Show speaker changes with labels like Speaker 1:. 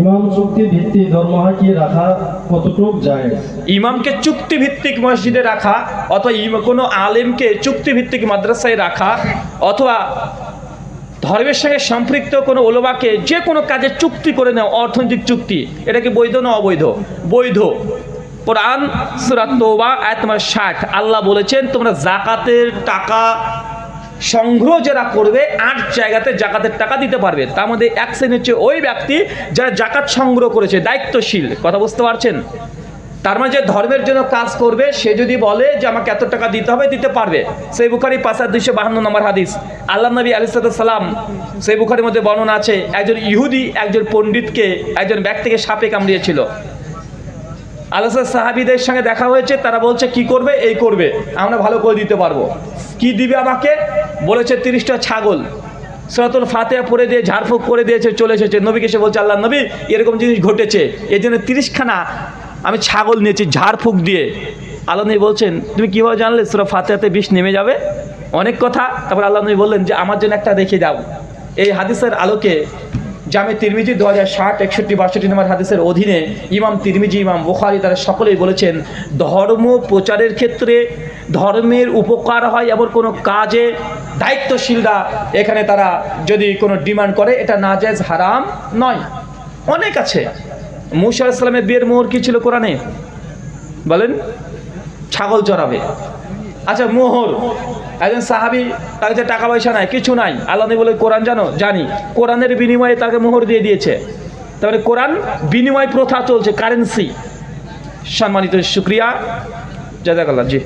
Speaker 1: ইমাম চুক্তি ভিত্তি ধর্মহাকি রাখা কতটুক যায়
Speaker 2: ইমামকে চুক্তিভিত্তিক মসজিদে রাখা অথবা কোনো আলেমকে চুক্তিভিত্তিক মাদ্রাসায় রাখা অথবা ধর্মের সঙ্গে সম্পৃক্ত কোনো ওলোবাকে যে কোনো কাজে চুক্তি করে নেওয়া, অর্থনৈতিক চুক্তি, এটা কি বৈধ না অবৈধ? বৈধ। কোরআন সুরাত তৌবা, আয়াত নম্বর ষাট। আল্লাহ বলেছেন, তোমরা জাকাতের টাকা সংগ্রহ যারা করবে, আট জায়গাতে জাকাতের টাকা দিতে পারবে। তার মধ্যে এক শ্রেণি হচ্ছে ওই ব্যক্তি যারা জাকাত সংগ্রহ করেছে, দায়িত্বশীল। কথা বুঝতে পারছেন? তার মানে যে ধর্মের জন্য কাজ করবে, সে যদি বলে যে আমাকে এত টাকা দিতে হবে, দিতে পারবে। সেই বুখারি পাঁচ দুইশো বাহান্ন নম্বর হাদিস। আল্লাহ নবী আলিসাল্লাম সেই বুখারির মধ্যে বর্ণনা আছে, একজন ইহুদি একজন পণ্ডিতকে, একজন ব্যক্তিকে সাপে কামড়িয়েছিল। আল্লাহ সাহাবিদের সঙ্গে দেখা হয়েছে, তারা বলছে, কি করবে? এই করবে। আমরা ভালো করে দিতে পারব। কি দিবে আমাকে? বলেছে, তিরিশটা ছাগল। সরাতুল ফাতেহা পরে দিয়ে ঝাড়ফুঁক করে দিয়েছে, চলে এসেছে। নবীকে এসে বলছে, আল্লাহ নবী, এরকম জিনিস ঘটেছে। এই জন্য তিরিশখানা আমি ছাগল নিয়েছি ঝাড়ফুঁক দিয়ে। আল্লাহ নবী বলছেন, তুমি কীভাবে জানলে সুরা ফাতেহাতে বিষ নেমে যাবে? অনেক কথা। তারপর আল্লাহ নবী বললেন যে, আমার জন্য একটা রেখে দাও। এই হাদিসের আলোকে জামে তিরমিজি দু হাজার ষাট, একষট্টি, বাষট্টি নম্বর হাদিসের অধীনে ইমাম তিরমিজি, ইমাম বুখারি তারা সকলেই বলেছেন, ধর্ম প্রচারের ক্ষেত্রে ধর্মের উপকার হয় এমন কোনো কাজে দায়িত্বশীলরা এখানে তারা যদি কোনো ডিমান্ড করে, এটা নাজায়জ হারাম নয়। অনেক আছে। মুসা ইসলামের বিয়ের মোহর কি ছিল কোরআনে? বলেন, ছাগল চড়াবে। আচ্ছা মোহর। একজন সাহাবি, তার কাছে টাকা পয়সা নাই, কিছু নাই। আল্লাহ বলে, কোরআন জানো? জানি। কোরআনের বিনিময়ে তাকে মোহর দিয়ে দিয়েছে। তারপরে কোরআন বিনিময় প্রথা চলছে, কারেন্সি। সম্মানিত, শুক্রিয়া। জাজাকাল্লাহ, জি।